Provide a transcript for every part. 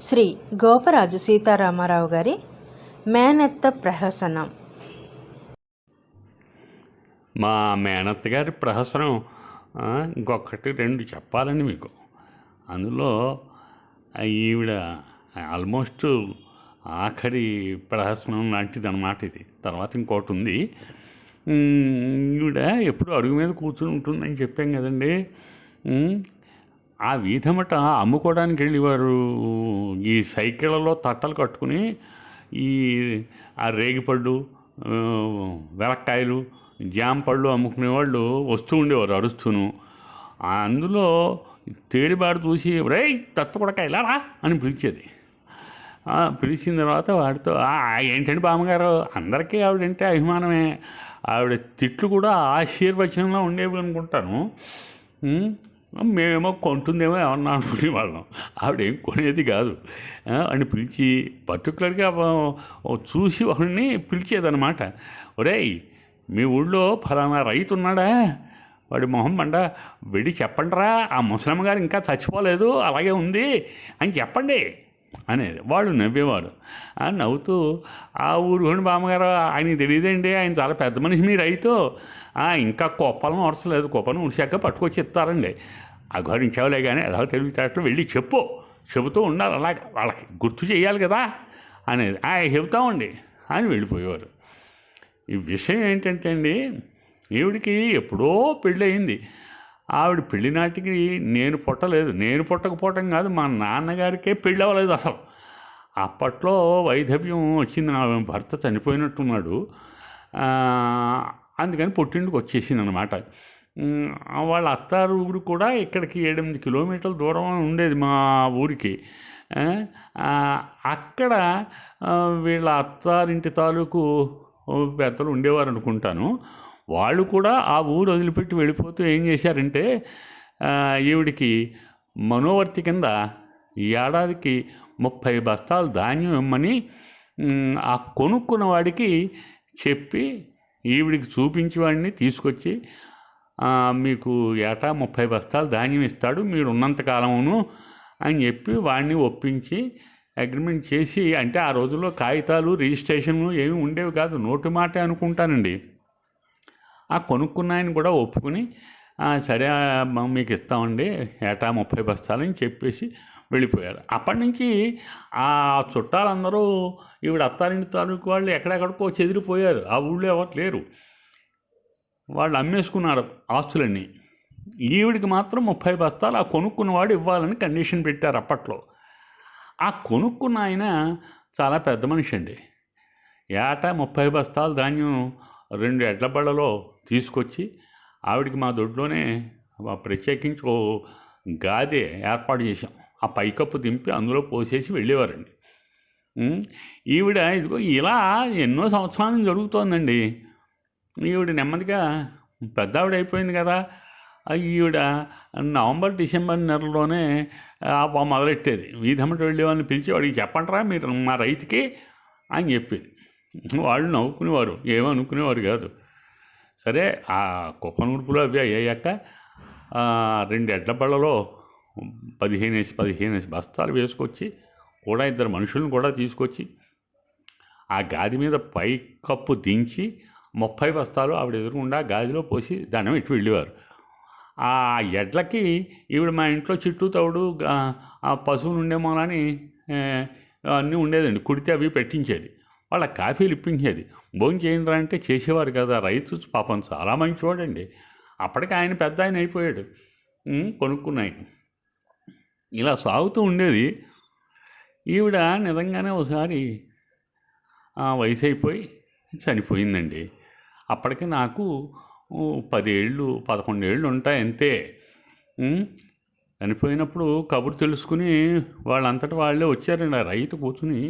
శ్రీ గోపరాజు సీతారామారావు గారి మేనత్త ప్రహసనం. మా మేనత్త గారి ప్రహసనం ఇంకొకటి రెండు చెప్పాలండి మీకు. అందులో ఈవిడ ఆల్మోస్ట్ ఆఖరి ప్రహసనం లాంటిది అనమాట ఇది. తర్వాత ఇంకోటి ఉంది. ఈవిడ ఎప్పుడు అడుగు మీద కూర్చుని ఉంటుందని చెప్పాం కదండి. ఆ వీధమట అమ్ముకోవడానికి వెళ్ళేవారు ఈ సైకిళ్ళలో తట్టలు కట్టుకుని ఈ ఆ రేగిపళ్ళు వెలక్కాయలు జామ పళ్ళు అమ్ముకునే వాళ్ళు వస్తూ ఉండేవారు అరుస్తూను. అందులో తేడిబాడు చూసి రే తత్తుకొడకాయ కొడక ఇలారా అని పిలిచేది. పిలిచిన తర్వాత వాడితో "ఆ, ఏంటండి బామ్మగారు అందరికీ ఆవిడంటే అభిమానమే. ఆవిడ తిట్లు కూడా ఆశీర్వచనంలో ఉండేవి అనుకుంటాను. మేమేమో కొంటుందేమో ఏమన్నా అనుకునే వాళ్ళం. ఆవిడేం కొనేది కాదు. అని పిలిచి పర్టికులర్గా చూసి ఒకరిని పిలిచేదనమాట ఒరేయ్ మీ ఊళ్ళో ఫలానా రైతు ఉన్నాడా? వాడి మొహం మండ వెడి చెప్పండిరా ఆ ముసలమ్మ గారు ఇంకా చచ్చిపోలేదు అలాగే ఉంది. అని చెప్పండి. అనేది వాళ్ళు నవ్వేవారు. ఆ నవ్వుతూ ఆ ఊరు బామ్మగారు ఆయన తెలియదండి ఆయన చాలా పెద్ద మనిషి మీరు రైతు. ఇంకా కోపాలను ఉడసలేదు కోపాలను ఉడిచాక పట్టుకొచ్చి ఇస్తారండి అఘోరించావులే కానీ ఎలా తెలివితేటలు వెళ్ళి చెప్పు. చెబుతూ ఉండాలి అలా వాళ్ళకి గుర్తు చేయాలి కదా అనేది. "ఆ, చెబుతామండి అని వెళ్ళిపోయేవారు. ఈ విషయం ఏంటంటే అండి ఈవిడికి ఎప్పుడో పెళ్ళయింది. ఆవిడ పెళ్ళి నాటికి నేను పుట్టలేదు. నేను పుట్టకపోవటం కాదు మా నాన్నగారికే పెళ్ళి అవ్వలేదు అసలు. అప్పట్లో వైధవ్యం వచ్చింది నా భర్త చనిపోయినట్టున్నాడు. అందుకని పుట్టింటికి వచ్చేసింది అనమాట వాళ్ళ అత్తారు ఊరు కూడా ఇక్కడికి ఏడెనిమిది కిలోమీటర్ల దూరం ఉండేది మా ఊరికి. అక్కడ వీళ్ళ అత్తారింటి తాలూకు పెద్దలు ఉండేవారు అనుకుంటాను వాళ్ళు కూడా ఆ ఊరు వదిలిపెట్టి వెళ్ళిపోతూ ఏం చేశారంటే ఈవిడికి మనోవర్తి కింద ఏడాదికి ముప్పై బస్తాలు ధాన్యం ఇమ్మని ఆ కొనుక్కున్న వాడికి చెప్పి ఈవిడికి చూపించి వాడిని తీసుకొచ్చి మీకు ఏటా ముప్పై బస్తాలు ధాన్యం ఇస్తాడు మీరు ఉన్నంతకాలమును అని చెప్పి వాడిని ఒప్పించి అగ్రిమెంట్ చేసి అంటే ఆ రోజుల్లో కాగితాలు రిజిస్ట్రేషన్లు ఏమి ఉండేవి కాదు నోటు మాటే అనుకుంటానండి. ఆ కొనుక్కున్న ఆయన కూడా ఒప్పుకుని సరే మీకు ఇస్తామండి ఏటా ముప్పై బస్తాలని చెప్పేసి వెళ్ళిపోయారు. అప్పటి నుంచి ఆ చుట్టాలందరూ ఈవిడ అత్తారింటి తాలూకు వాళ్ళు ఎక్కడెక్కడికో చెదిరిపోయారు. ఆ ఊళ్ళో ఎవరు లేరు. వాళ్ళు అమ్మేసుకున్నారు ఆస్తులన్నీ. ఈవిడికి మాత్రం ముప్పై బస్తాలు ఆ కొనుక్కున్నవాడు ఇవ్వాలని కండిషన్ పెట్టారు అప్పట్లో. ఆ కొనుక్కున్న ఆయన చాలా పెద్ద మనిషి అండి. ఏటా ముప్పై బస్తాలు ధాన్యం రెండు ఎడ్ల బళ్ళలో తీసుకొచ్చి ఆవిడికి మా దొడ్లోనే ప్రత్యేకించి ఓ గాదె ఏర్పాటు చేసాం ఆ పైకప్పు దింపి అందులో పోసేసి వెళ్ళేవారండి. ఈవిడ ఇదిగో ఇలా ఎన్నో సంవత్సరాల నుంచి జరుగుతోందండి. ఈవిడ నెమ్మదిగా పెద్దావిడ అయిపోయింది కదా. ఈవిడ నవంబర్ డిసెంబర్ నెలలోనే మొదలెట్టేది. వీధమ్మటి వెళ్ళేవాళ్ళని పిలిచి వాడికి చెప్పంటారా మీరు మా రైతుకి అని చెప్పేది. వాళ్ళు నవ్వుకునేవారు ఏమనుకునేవారు కాదు. సరే ఆ కుప్ప అవి అయ్యాక రెండు ఎడ్ల బళ్ళలో పదిహేను వేసి పదిహేను వేసి బస్తాలు వేసుకొచ్చి కూడా ఇద్దరు మనుషులను కూడా తీసుకొచ్చి ఆ గాది మీద పై కప్పు దించి ముప్పై బస్తాలు ఆవిడ ఎదురుకుండా గాదిలో పోసి దండం ఇటు వెళ్ళేవారు. ఆ ఎడ్లకి ఈవిడ మా ఇంట్లో చుట్టూ తవుడు ఆ పశువులు ఉండేమోనని అన్నీ ఉండేదండి. కుడితే అవి పెట్టించేది. వాళ్ళ కాఫీలు ఇప్పించేది భోజనం చేయండిరా అంటే చేసేవారు కదా. రైతు పాపం చాలా మంచివాడండి. అప్పటికి ఆయన పెద్ద ఆయన అయిపోయాడు. కొనుక్కున్నాయి ఇలా సాగుతూ ఉండేది. ఈవిడ నిజంగానే ఒకసారి వయసు అయిపోయి చనిపోయిందండి. అప్పటికి నాకు పదేళ్ళు పదకొండేళ్ళు ఉంటాయి అంతే. చనిపోయినప్పుడు కబురు తెలుసుకుని వాళ్ళంతటి వాళ్ళే వచ్చారండి. ఆ రైతు కూర్చుని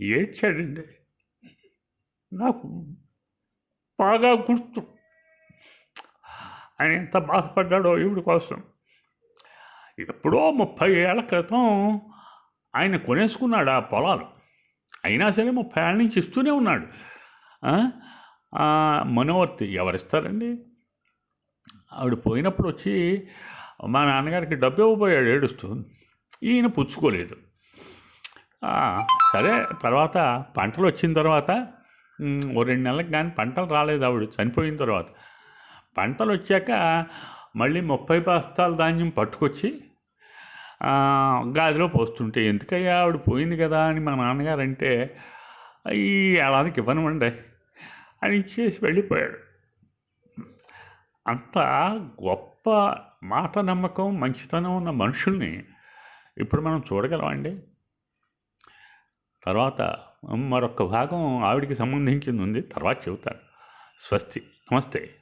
ఏడ్చాడండి. నాకు బాగా గుర్తు. ఆయన ఎంత బాధపడ్డాడో ఈవిడ కోసం. ఎప్పుడో ముప్పై ఏళ్ళ క్రితం ఆయన కొనేసుకున్నాడు ఆ పొలాలు. అయినా సరే ముప్పై ఏళ్ళ నుంచి ఇస్తూనే ఉన్నాడు. మనోవర్తి ఎవరిస్తారండి? ఆవిడ పోయినప్పుడు వచ్చి మా నాన్నగారికి డబ్బు ఇవ్వబోయాడు ఏడుస్తూ. ఈయన పుచ్చుకోలేదు. సరే తర్వాత పంటలు వచ్చిన తర్వాత ఓ రెండు నెలలకు కానీ పంటలు రాలేదు ఆవిడ చనిపోయిన తర్వాత. పంటలు వచ్చాక మళ్ళీ ముప్పై బస్తాల ధాన్యం పట్టుకొచ్చి గాదిలో పోస్తుంటే ఎందుకయ్యా ఆవిడ పోయింది కదా? అని మా నాన్నగారు అంటే ఈ ఏడాదికి ఇవ్వనివ్వండి అని ఇచ్చేసి వెళ్ళిపోయాడు. అంత గొప్ప మాట నమ్మకం మంచితనం ఉన్న మనుషుల్ని ఇప్పుడు మనం చూడగలమండి తర్వాత మరొక భాగం ఆవిడికి సంబంధించింది ఉంది. తర్వాత చెబుతాను. స్వస్తి. నమస్తే.